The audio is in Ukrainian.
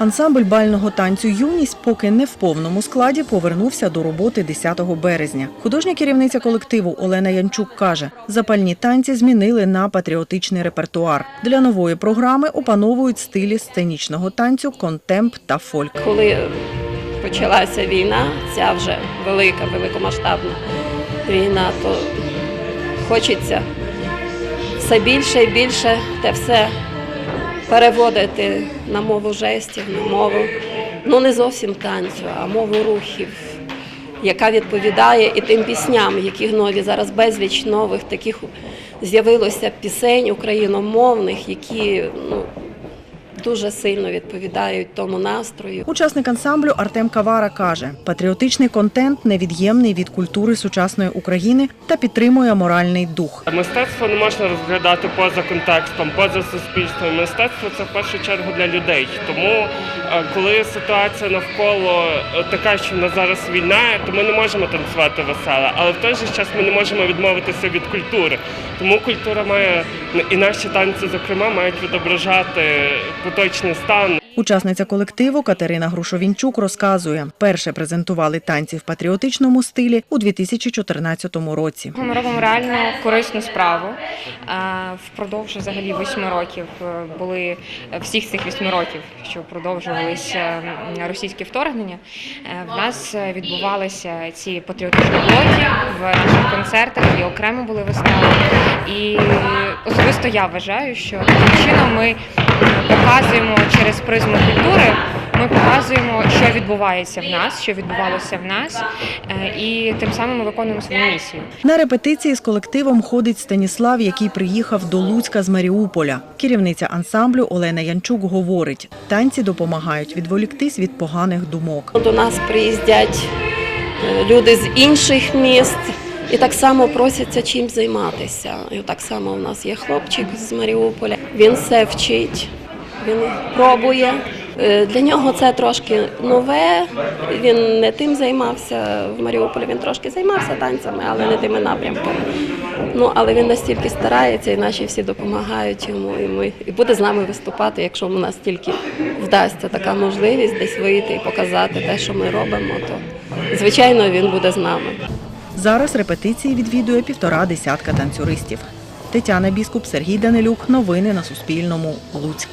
Ансамбль бального танцю Юність поки не в повному складі повернувся до роботи 10 березня. Художня керівниця колективу Олена Янчук каже, запальні танці змінили на патріотичний репертуар. Для нової програми опановують стилі сценічного танцю, контемп та фольк. коли почалася війна, ця вже велика, великомасштабна війна, то хочеться все більше і більше те все переводити на мову жестів, на мову, ну не зовсім танцю, а мову рухів, яка відповідає і тим пісням, яких нові зараз безліч нових таких з'явилося пісень україномовних, які ну, дуже сильно відповідають тому настрою. Учасник ансамблю Артем Кавара каже, патріотичний контент невід'ємний від культури сучасної України та підтримує моральний дух. Мистецтво не можна розглядати поза контекстом, поза суспільством. Мистецтво це в першу чергу для людей. Тому е, коли ситуація навколо е, така, що в нас зараз війна, то ми не можемо танцювати веселе, але в той же час ми не можемо відмовитися від культури. Тому культура має і наші танці, зокрема, мають відображати поточний стан Учасниця колективу Катерина Грушовінчук розказує, перше презентували танці в патріотичному стилі у 2014 році. Ми робимо реально корисну справу. Е, Впродовж взагалі восьми років е, були е, всіх цих восьми років, що продовжувалися російські вторгнення. В нас відбувалися ці патріотичні блоки в наших концертах і окремо були вистави. І особисто я вважаю, що таким чином ми показуємо через призму культури. Ми показуємо, що відбувається в нас, що відбувалося в нас, е, і тим самим ми виконуємо свою місію. На репетиції з колективом ходить Станіслав, який приїхав до Луцька з Маріуполя. Керівниця ансамблю Олена Янчук говорить, танці допомагають відволіктись від поганих думок. До нас приїздять е, люди з інших міст і так само просяться чим займатися. І так само у нас є хлопчик з Маріуполя. Він все вчить, він пробує. Е, Для нього це трошки нове. Він не тим займався в Маріуполі. Він трошки займався танцями, але не тими напрямками. Ну але він настільки старається, і наші всі допомагають йому. І ми і буде з нами виступати, якщо у нас тільки вдасться така можливість десь вийти і показати те, що ми робимо, то звичайно він буде з нами. Зараз репетиції відвідує півтора десятка танцюристів. Тетяна Біскуп, Сергій Данилюк. Новини на Суспільному. Луцьк.